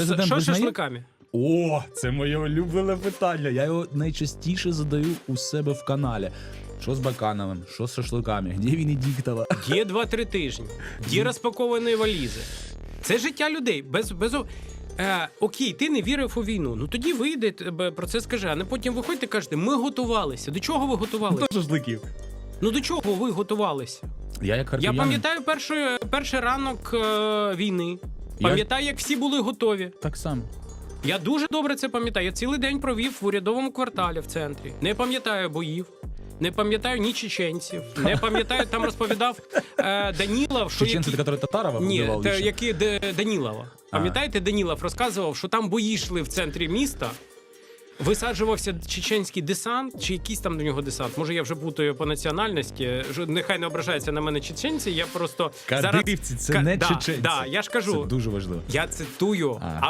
Президент Що з визнає? шашликами? О, це моє улюблене питання. Я його найчастіше задаю у себе в каналі. Що з Бакановим, що з шашликами, де Венедіктова? Є 2-3 тижні, є розпаковані валізи. Це життя людей. Без, без... Е, окей, ти не вірив у війну. Ну тоді вийде тебе про це скажи. А не потім виходьте і кажете, ми готувалися. До чого ви готувалися? шашликів. Ну до чого ви готувалися? Я як Я харків'янин, пам'ятаю перший, перший ранок е, війни. Пам'ятаю, як всі були готові. так само. Я дуже добре це пам'ятаю. Я цілий день провів в урядовому кварталі в центрі. Не пам'ятаю боїв. Не пам'ятаю ні чеченців, не пам'ятаю, там розповідав е, Данілов, що Чеченці, які... які Татарова Ні, те, які Д- Данілова. Пам'ятаєте, Данілов розказував, що там бої йшли в центрі міста. Висаджувався чеченський десант, чи якийсь там до нього десант. Може, я вже путаю по національності. Нехай не ображається на мене чеченці. Я просто Кадирівці це Ка- не да, чеченці. Да, я ж кажу, Це дуже важливо. я цитую, а